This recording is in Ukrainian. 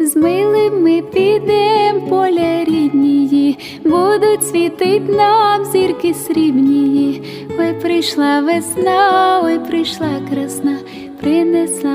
З милим ми підем поля ріднії, будуть світить нам зірки срібнії. Ой, прийшла весна, ой, прийшла красна, принесла.